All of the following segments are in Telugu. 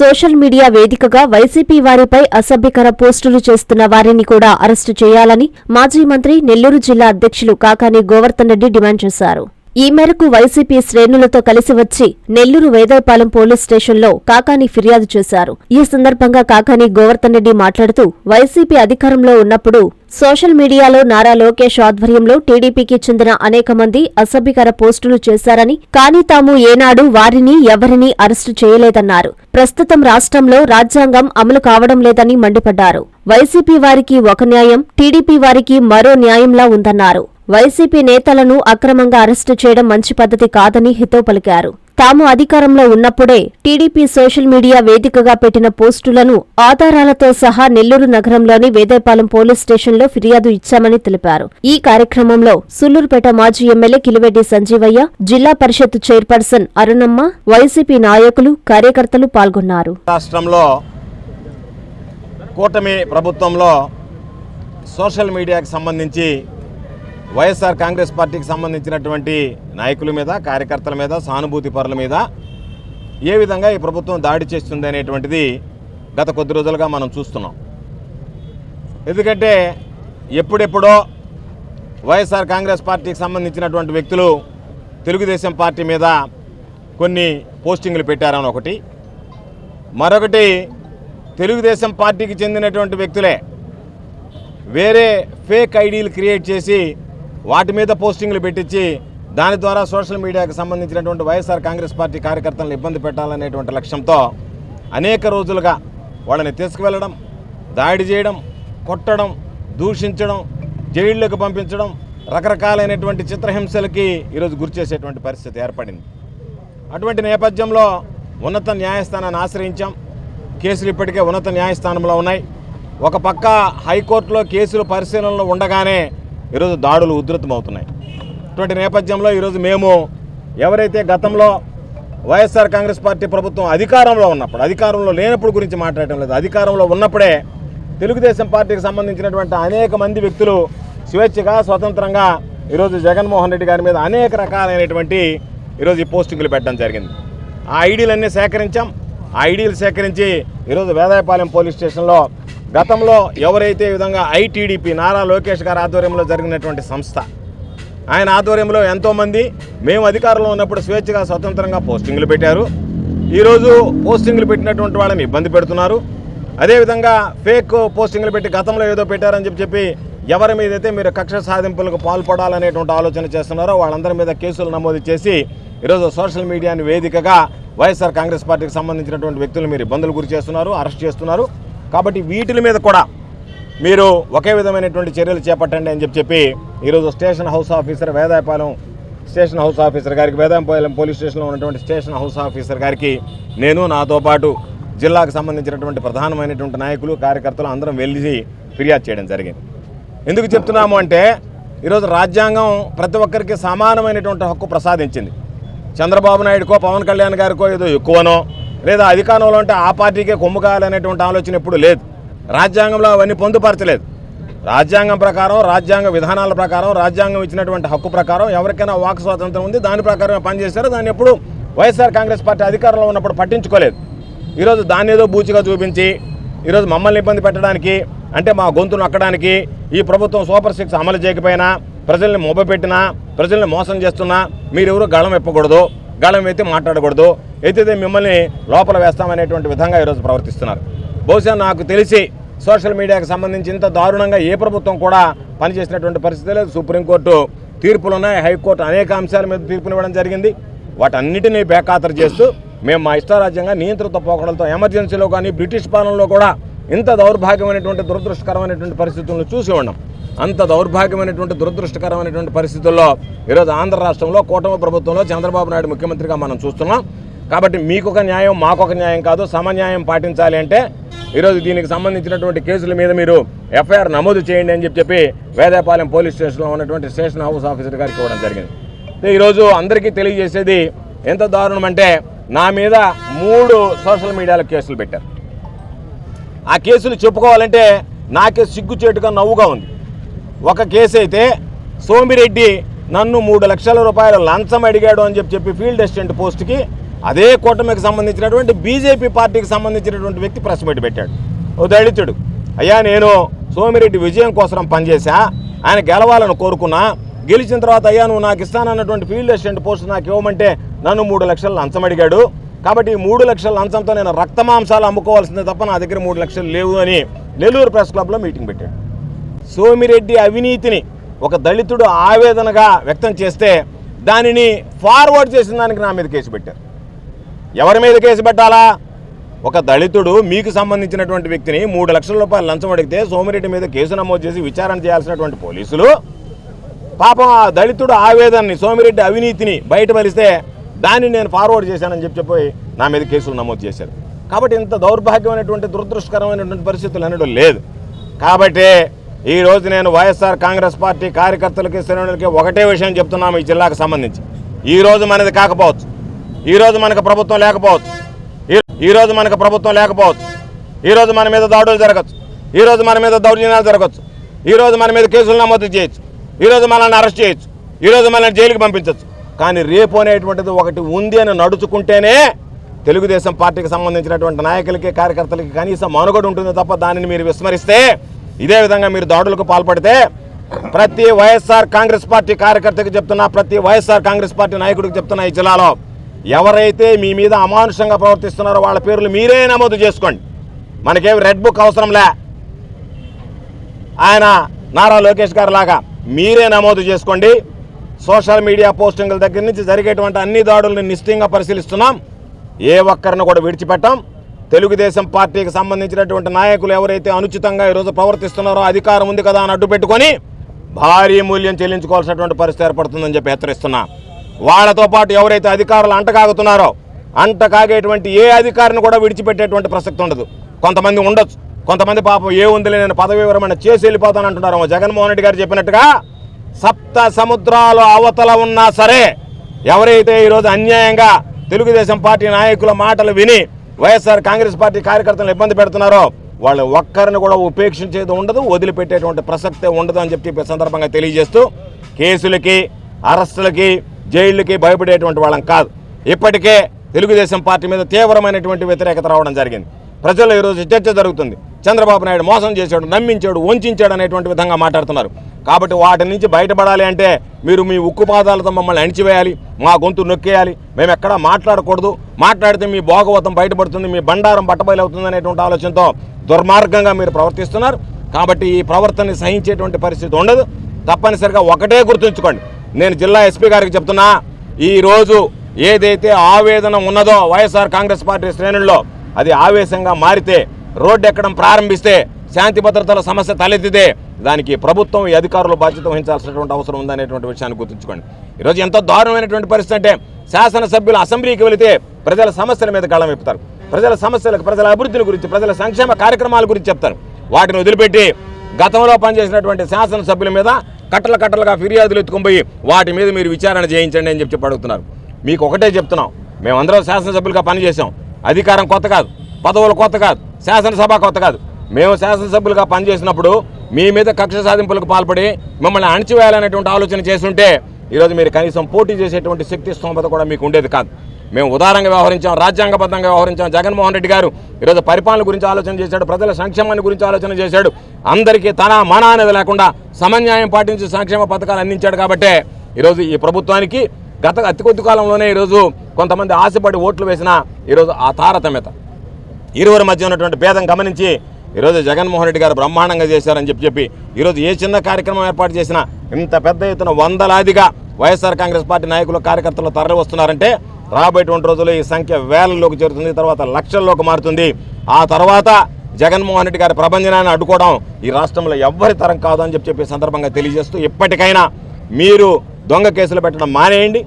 సోషల్ మీడియా వేదికగా వైసీపీ వారిపై అసభ్యకర పోస్టులు చేస్తున్న వారిని కూడా అరెస్టు చేయాలని మాజీ మంత్రి నెల్లూరు జిల్లా అధ్యక్షులు కాకాని గోవర్ధన్ రెడ్డి డిమాండ్ చేశారు. ఈ మేరకు వైసీపీ శ్రేణులతో కలిసి వచ్చి నెల్లూరు వేదాయపాలెం పోలీస్ స్టేషన్లో కాకాని ఫిర్యాదు చేశారు. ఈ సందర్భంగా కాకాని గోవర్ధన్ రెడ్డి మాట్లాడుతూ వైసీపీ అధికారంలో ఉన్నప్పుడు సోషల్ మీడియాలో నారా లోకేష్ ఆధ్వర్యంలో టీడీపీకి చెందిన అనేక మంది అసభ్యకర పోస్టులు చేశారని కానీ తాము ఏనాడు వారిని ఎవరిని అరెస్టు చేయలేదన్నారు. ప్రస్తుతం రాష్ట్రంలో రాజ్యాంగం అమలు కావడం లేదని మండిపడ్డారు. వైసీపీ వారికి ఒక న్యాయం టీడీపీ వారికి మరో న్యాయంలా ఉందన్నారు. వైసీపీ నేతలను అక్రమంగా అరెస్టు చేయడం మంచి పద్ధతి కాదని హితో పలికారు. తాము అధికారంలో ఉన్నప్పుడే టీడీపీ సోషల్ మీడియా వేదికగా పెట్టిన పోస్టులను ఆధారాలతో సహా నెల్లూరు నగరంలోని వేదేపాలెం పోలీస్ స్టేషన్లో ఫిర్యాదు ఇచ్చామని తెలిపారు. ఈ కార్యక్రమంలో సుల్లూరుపేట మాజీ ఎమ్మెల్యే కిలివెడ్డి సంజీవయ్య జిల్లా పరిషత్ చైర్పర్సన్ అరుణమ్మ వైసీపీ నాయకులు కార్యకర్తలు పాల్గొన్నారు. రాష్ట్రంలో కూటమి ప్రభుత్వంలో సోషల్ మీడియాకి సంబంధించి వైఎస్ఆర్ కాంగ్రెస్ పార్టీకి సంబంధించినటువంటి నాయకుల మీద కార్యకర్తల మీద సానుభూతి పరుల మీద ఏ విధంగా ఈ ప్రభుత్వం దాడి చేస్తుంది అనేటువంటిది గత కొద్ది రోజులుగా మనం చూస్తున్నాం. ఎందుకంటే ఎప్పుడెప్పుడో వైఎస్ఆర్ కాంగ్రెస్ పార్టీకి సంబంధించినటువంటి వ్యక్తులు తెలుగుదేశం పార్టీ మీద కొన్ని పోస్టింగ్లు పెట్టారని ఒకటి. మరొకటి తెలుగుదేశం పార్టీకి చెందినటువంటి వ్యక్తులే వేరే ఫేక్ ఐడీలు క్రియేట్ చేసి వాటి మీద పోస్టింగ్లు పెట్టించి దాని ద్వారా సోషల్ మీడియాకి సంబంధించినటువంటి వైఎస్ఆర్ కాంగ్రెస్ పార్టీ కార్యకర్తలను ఇబ్బంది పెట్టాలనేటువంటి లక్ష్యంతో అనేక రోజులుగా వాళ్ళని తీసుకువెళ్ళడం దాడి చేయడం కొట్టడం దూషించడం జైళ్ళకు పంపించడం రకరకాలైనటువంటి చిత్రహింసలకి ఈరోజు గురిచేసేటువంటి పరిస్థితి ఏర్పడింది. అటువంటి నేపథ్యంలో ఉన్నత న్యాయస్థానాన్ని ఆశ్రయించాం. కేసులు ఇప్పటికే ఉన్నత న్యాయస్థానంలో ఉన్నాయి. ఒక పక్క హైకోర్టులో కేసులు పరిశీలనలో ఉండగానే ఈరోజు దాడులు ఉధృతమవుతున్నాయి. ఇటువంటి నేపథ్యంలో ఈరోజు మేము ఎవరైతే గతంలో వైఎస్ఆర్ కాంగ్రెస్ పార్టీ ప్రభుత్వం అధికారంలో ఉన్నప్పుడు అధికారంలో లేనప్పుడు గురించి మాట్లాడటం లేదు అధికారంలో ఉన్నప్పుడే తెలుగుదేశం పార్టీకి సంబంధించినటువంటి అనేక మంది వ్యక్తులు స్వేచ్ఛగా స్వతంత్రంగా ఈరోజు జగన్మోహన్ రెడ్డి గారి మీద అనేక రకాలైనటువంటి ఈరోజు ఈ పోస్టింగులు పెట్టడం జరిగింది. ఆ ఐడీలన్నీ సేకరించాం. ఆ ఐడీలు సేకరించి ఈరోజు వేదాయపాలెం పోలీస్ స్టేషన్లో గతంలో ఎవరైతే విధంగా ఐటీడీపీ నారా లోకేష్ గారి ఆధ్వర్యంలో జరిగినటువంటి సంస్థ ఆయన ఆధ్వర్యంలో ఎంతోమంది మేము అధికారంలో ఉన్నప్పుడు స్వేచ్ఛగా స్వతంత్రంగా పోస్టింగ్లు పెట్టారు. ఈరోజు పోస్టింగ్లు పెట్టినటువంటి వాళ్ళని ఇబ్బంది పెడుతున్నారు. అదేవిధంగా ఫేక్ పోస్టింగ్లు పెట్టి గతంలో ఏదో పెట్టారని చెప్పి చెప్పి ఎవరి మీద అయితే మీరు కక్ష సాధింపులకు పాల్పడాలనేటువంటి ఆలోచన చేస్తున్నారో వాళ్ళందరి మీద కేసులు నమోదు చేసి ఈరోజు సోషల్ మీడియాని వేదికగా వైఎస్ఆర్ కాంగ్రెస్ పార్టీకి సంబంధించినటువంటి వ్యక్తులు మీరు ఇబ్బందులు గురి చేస్తున్నారు అరెస్ట్ చేస్తున్నారు. కాబట్టి వీటిల మీద కూడా మీరు ఒకే విధమైనటువంటి చర్యలు చేపట్టండి అని చెప్పి చెప్పి ఈరోజు station house officer Vedayapalem station house officer గారికి వేదాయపాలెం పోలీస్ స్టేషన్లో ఉన్నటువంటి స్టేషన్ హౌస్ ఆఫీసర్ గారికి నేను నాతో పాటు జిల్లాకు సంబంధించినటువంటి ప్రధానమైనటువంటి నాయకులు కార్యకర్తలు అందరం వెళ్ళి ఫిర్యాదు చేయడం జరిగింది. ఎందుకు చెప్తున్నాము అంటే ఈరోజు రాజ్యాంగం ప్రతి ఒక్కరికి సమానమైనటువంటి హక్కు ప్రసాదించింది. చంద్రబాబు నాయుడుకో పవన్ కళ్యాణ్ గారికో ఏదో ఎక్కువనో లేదా అధికారంలో ఉంటే ఆ పార్టీకే కొమ్ము కావాలనేటువంటి ఆలోచన ఎప్పుడు లేదు. రాజ్యాంగంలో అవన్నీ పొందుపరచలేదు. రాజ్యాంగం ప్రకారం రాజ్యాంగ విధానాల ప్రకారం రాజ్యాంగం ఇచ్చినటువంటి హక్కు ప్రకారం ఎవరికైనా వాక్ స్వాతంత్రం ఉంది. దాని ప్రకారం పనిచేశారు. దాన్ని ఎప్పుడు వైఎస్ఆర్ కాంగ్రెస్ పార్టీ అధికారంలో ఉన్నప్పుడు పట్టించుకోలేదు. ఈరోజు దాన్ని ఏదో బూచిగా చూపించి ఈరోజు మమ్మల్ని ఇబ్బంది పెట్టడానికి అంటే మా గొంతును అక్కడానికి ఈ ప్రభుత్వం సూపర్ సిక్స్ అమలు చేయకపోయినా ప్రజల్ని మొబ్బపెట్టినా ప్రజల్ని మోసం చేస్తున్నా మీరెవరు గళం ఎప్పకూడదు. గళం ఎత్తి మాట్లాడకూడదు. ఎత్తితే మిమ్మల్ని లోపల వేస్తామనేటువంటి విధంగా ఈరోజు ప్రవర్తిస్తున్నారు. బహుశా నాకు తెలిసి సోషల్ మీడియాకు సంబంధించి ఇంత దారుణంగా ఏ ప్రభుత్వం కూడా పనిచేసినటువంటి పరిస్థితి లేదు. సుప్రీంకోర్టు తీర్పులు ఉన్నాయి హైకోర్టు అనేక అంశాల మీద తీర్పునివ్వడం జరిగింది. వాటన్నిటినీ బేఖాతరు చేస్తూ మేము మా ఇష్టారాజ్యంగా నియంత్రిత పోకడలతో ఎమర్జెన్సీలో కానీ బ్రిటిష్ పాలనలో కూడా ఇంత దౌర్భాగ్యమైనటువంటి దురదృష్టకరమైనటువంటి పరిస్థితులను చూసి ఉన్నాం అంత దౌర్భాగ్యమైనటువంటి దురదృష్టకరమైనటువంటి పరిస్థితుల్లో ఈరోజు ఆంధ్ర రాష్ట్రంలో కూటమి ప్రభుత్వంలో చంద్రబాబు నాయుడు ముఖ్యమంత్రిగా మనం చూస్తున్నాం. కాబట్టి మీకొక న్యాయం మాకొక న్యాయం కాదు సమన్యాయం పాటించాలి అంటే ఈరోజు దీనికి సంబంధించినటువంటి కేసుల మీద మీరు ఎఫ్ఐఆర్ నమోదు చేయండి అని చెప్పి చెప్పి వేదాపాలెం పోలీస్ స్టేషన్లో ఉన్నటువంటి స్టేషన్ హౌస్ ఆఫీసర్ గారికి ఇవ్వడం జరిగింది. ఈరోజు అందరికీ తెలియజేసేది ఎంత దారుణం అంటే నా మీద మూడు సోషల్ మీడియాలో కేసులు పెట్టారు. ఆ కేసులు చెప్పుకోవాలంటే నాకే సిగ్గుచేటుగా నవ్వుగా ఉంది. ఒక కేసు అయితే సోమిరెడ్డి నన్ను మూడు లక్షల రూపాయలు లంచం అడిగాడు అని చెప్పి చెప్పి ఫీల్డ్ అసిస్టెంట్ పోస్ట్కి అదే కూటమికి సంబంధించినటువంటి బీజేపీ పార్టీకి సంబంధించినటువంటి వ్యక్తి ప్రెస్ మీట్ పెట్టాడు. ఓ దళితుడు అయ్యా నేను సోమిరెడ్డి విజయం కోసం పనిచేశా ఆయన గెలవాలని కోరుకున్నా గెలిచిన తర్వాత అయ్యా నువ్వు నాకు ఇస్తానన్నటువంటి ఫీల్డ్ అసిస్టెంట్ పోస్ట్ నాకు ఇవ్వమంటే నన్ను మూడు లక్షలు లంచం అడిగాడు కాబట్టి ఈ మూడు లక్షల లంచంతో నేను రక్తమాంసాలు అమ్ముకోవాల్సిందే తప్ప నా దగ్గర మూడు లక్షలు లేవు అని నెల్లూరు ప్రెస్ క్లబ్లో మీటింగ్ పెట్టాడు. సోమిరెడ్డి అవినీతిని ఒక దళితుడు ఆవేదనగా వ్యక్తం చేస్తే దానిని ఫార్వర్డ్ చేసిన దానికి నా మీద కేసు పెట్టారు. ఎవరి మీద కేసు పెట్టాలా? ఒక దళితుడు మీకు సంబంధించినటువంటి వ్యక్తిని మూడు లక్షల రూపాయలు లంచం అడిగితే సోమిరెడ్డి మీద కేసు నమోదు చేసి విచారణ చేయాల్సినటువంటి పోలీసులు పాపం ఆ దళితుడు ఆవేదనని సోమిరెడ్డి అవినీతిని బయటపరిస్తే దాన్ని నేను ఫార్వర్డ్ చేశానని చెప్పి చెప్పి నా మీద కేసులు నమోదు చేశారు. కాబట్టి ఇంత దౌర్భాగ్యమైనటువంటి దురదృష్టకరమైనటువంటి పరిస్థితులు అనడం లేదు. కాబట్టి ఈరోజు నేను వైఎస్ఆర్ కాంగ్రెస్ పార్టీ కార్యకర్తలకి శ్రేణులకి ఒకటే విషయం చెప్తున్నాము ఈ జిల్లాకు సంబంధించి. ఈరోజు మనది కాకపోవచ్చు. ఈరోజు మనకు ప్రభుత్వం లేకపోవచ్చు. ఈ- మనకు ప్రభుత్వం లేకపోవచ్చు. ఈరోజు మన మీద దాడులు జరగచ్చు. ఈరోజు మన మీద దౌర్జన్యాలు జరగచ్చు. ఈరోజు మన మీద కేసులు నమోదు చేయొచ్చు. ఈరోజు మనల్ని అరెస్ట్ చేయొచ్చు. ఈరోజు మనల్ని జైలుకి పంపించవచ్చు కానీ రేపు అనేటువంటిది ఒకటి ఉంది అని నడుచుకుంటేనే తెలుగుదేశం పార్టీకి సంబంధించినటువంటి నాయకులకి కార్యకర్తలకి కనీసం మనుగడ ఉంటుంది తప్ప దానిని మీరు విస్మరిస్తే ఇదే విధంగా మీరు దాడులకు పాల్పడితే ప్రతి వైఎస్ఆర్ కాంగ్రెస్ పార్టీ కార్యకర్తకి చెప్తున్నా ప్రతి వైఎస్ఆర్ కాంగ్రెస్ పార్టీ నాయకుడికి చెప్తున్నా ఈ జిల్లాలో ఎవరైతే మీ మీద అమానుషంగా ప్రవర్తిస్తున్నారో వాళ్ళ పేర్లు మీరే నమోదు చేసుకోండి. మనకేమి రెడ్ బుక్ అవసరంలే ఆయన నారా లోకేష్ గారు లాగా మీరే నమోదు చేసుకోండి. సోషల్ మీడియా పోస్టింగ్ల దగ్గర నుంచి జరిగేటువంటి అన్ని దాడులను నిశ్చయంగా పరిశీలిస్తున్నాం. ఏ ఒక్కరిని కూడా విడిచిపెట్టాం. తెలుగుదేశం పార్టీకి సంబంధించినటువంటి నాయకులు ఎవరైతే అనుచితంగా ఈరోజు ప్రవర్తిస్తున్నారో అధికారం ఉంది కదా అని అడ్డు పెట్టుకొని భారీ మూల్యం చెల్లించుకోవాల్సినటువంటి పరిస్థితి ఏర్పడుతుందని చెప్పి హెచ్చరిస్తున్నా. వాళ్ళతో పాటు ఎవరైతే అధికారులు అంటకాగుతున్నారో అంటకాగేటువంటి ఏ అధికారిని కూడా విడిచిపెట్టేటువంటి ప్రసక్తి ఉండదు. కొంతమంది ఉండొచ్చు. కొంతమంది పాపం ఏ ఉందిలే నేను పదవి వివరమైన చేసి వెళ్ళిపోతానంటున్నారు జగన్మోహన్ రెడ్డి గారు చెప్పినట్టుగా సప్త సముద్రాలు అవతల ఉన్నా సరే ఎవరైతే ఈరోజు అన్యాయంగా తెలుగుదేశం పార్టీ నాయకుల మాటలు విని వైఎస్ఆర్ కాంగ్రెస్ పార్టీ కార్యకర్తలను ఇబ్బంది పెడుతున్నారో వాళ్ళు ఒక్కరిని కూడా ఉపేక్షించేది ఉండదు వదిలిపెట్టేటువంటి ప్రసక్తే ఉండదు అని చెప్పి సందర్భంగా తెలియజేస్తూ కేసులకి అరెస్టులకి జైళ్ళకి భయపడేటువంటి వాళ్ళం కాదు. ఇప్పటికే తెలుగుదేశం పార్టీ మీద తీవ్రమైనటువంటి వ్యతిరేకత రావడం జరిగింది. ప్రజల్లో ఈరోజు చర్చ జరుగుతుంది. చంద్రబాబు నాయుడు మోసం చేశాడు నమ్మించాడు వంచాడు అనేటువంటి విధంగా మాట్లాడుతున్నారు. కాబట్టి వాటి నుంచి బయటపడాలి అంటే మీరు మీ ఉక్కు పాదాలతో మమ్మల్ని అణిచివేయాలి మా గొంతు నొక్కేయాలి. మేము ఎక్కడా మాట్లాడకూడదు. మాట్లాడితే మీ భోగవతం బయటపడుతుంది మీ బండారం బట్టబయలు అవుతుంది అనేటువంటి ఆలోచనతో దుర్మార్గంగా మీరు ప్రవర్తిస్తున్నారు. కాబట్టి ఈ ప్రవర్తనని సహించేటువంటి పరిస్థితి ఉండదు. తప్పనిసరిగా ఒకటే గుర్తుంచుకోండి. నేను జిల్లా ఎస్పీ గారికి చెప్తున్నా ఈ రోజు ఏదైతే ఆవేదన ఉన్నదో వైఎస్ఆర్ కాంగ్రెస్ పార్టీ శ్రేణుల్లో అది ఆవేశంగా మారితే రోడ్డు ఎక్కడం ప్రారంభిస్తే శాంతి భద్రతల సమస్య తలెత్తితే దానికి ప్రభుత్వం ఈ అధికారులు బాధ్యత వహించాల్సినటువంటి అవసరం ఉందనేటువంటి విషయాన్ని గుర్తుంచుకోండి. ఈరోజు ఎంతో దారుణమైనటువంటి పరిస్థితి అంటే శాసనసభ్యులు అసెంబ్లీకి వెళితే ప్రజల సమస్యల మీద గళం విప్పుతారు. ప్రజల సమస్యలకు ప్రజల అభివృద్ధిని గురించి ప్రజల సంక్షేమ కార్యక్రమాల గురించి చెప్తారు. వాటిని వదిలిపెట్టి గతంలో పనిచేసినటువంటి శాసనసభ్యుల మీద కట్టల కట్టలుగా ఫిర్యాదులు ఎత్తుకుపోయి వాటి మీద మీరు విచారణ చేయించండి అని చెప్పి అడుగుతున్నారు. మీకు ఒకటే చెప్తున్నాం. మేమందరం శాసనసభ్యులుగా పనిచేసాం అధికారం కొత్త కాదు. పదవులు కొత్త కాదు శాసనసభ కొత్త కాదు. మేము శాసనసభ్యులుగా పనిచేసినప్పుడు మీ మీద కక్ష సాధింపులకు పాల్పడి మిమ్మల్ని అణచివేయాలనేటువంటి ఆలోచన చేస్తుంటే ఈరోజు మీరు కనీసం పోటీ చేసేటువంటి శక్తి స్తోమత కూడా మీకు ఉండేది కాదు. మేము ఉదారంగా వ్యవహరించాం రాజ్యాంగబద్ధంగా వ్యవహరించాం. జగన్మోహన్ రెడ్డి గారు ఈరోజు పరిపాలన గురించి ఆలోచన చేశాడు ప్రజల సంక్షేమాన్ని గురించి ఆలోచన చేశాడు. అందరికీ తన మన అనేది లేకుండా సమన్యాయం పాటించి సంక్షేమ పథకాలు అందించాడు కాబట్టే ఈరోజు ఈ ప్రభుత్వానికి గత అతి కొద్ది కాలంలోనే ఈరోజు కొంతమంది ఆశపడి ఓట్లు వేసిన ఈరోజు ఆ తారతమ్యత. ఇరువురి మధ్య ఉన్నటువంటి భేదం గమనించి ఈరోజు జగన్మోహన్ రెడ్డి గారు బ్రహ్మాండంగా చేశారని చెప్పి చెప్పి ఈరోజు ఏ చిన్న కార్యక్రమం ఏర్పాటు చేసినా ఇంత పెద్ద ఎత్తున వందలాదిగా వైఎస్ఆర్ కాంగ్రెస్ పార్టీ నాయకులు కార్యకర్తలు తరలి వస్తున్నారంటే రాబోయేటువంటి రోజుల్లో ఈ సంఖ్య వేలల్లోకి చేరుతుంది తర్వాత లక్షల్లోకి మారుతుంది. ఆ తర్వాత జగన్మోహన్ రెడ్డి గారి ప్రభంజనాన్ని అడ్డుకోవడం ఈ రాష్ట్రంలో ఎవ్వరి తరం కాదు అని చెప్పి చెప్పే సందర్భంగా తెలియజేస్తూ ఇప్పటికైనా మీరు దొంగ కేసులు పెట్టడం మానేయండి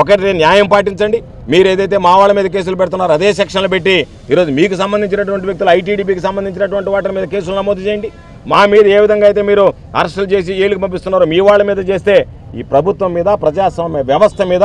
ఒకటి న్యాయం పాటించండి. మీరు ఏదైతే మా వాళ్ళ మీద కేసులు పెడుతున్నారో అదే సెక్షన్లు పెట్టి ఈరోజు మీకు సంబంధించినటువంటి వ్యక్తులు ఐటీడీపీకి సంబంధించినటువంటి వాటి మీద కేసులు నమోదు చేయండి. మా మీద ఏ విధంగా అయితే మీరు అరెస్టులు చేసి ఏళ్ళకి పంపిస్తున్నారో మీ వాళ్ళ మీద చేస్తే ఈ ప్రభుత్వం మీద ప్రజాస్వామ్య వ్యవస్థ మీద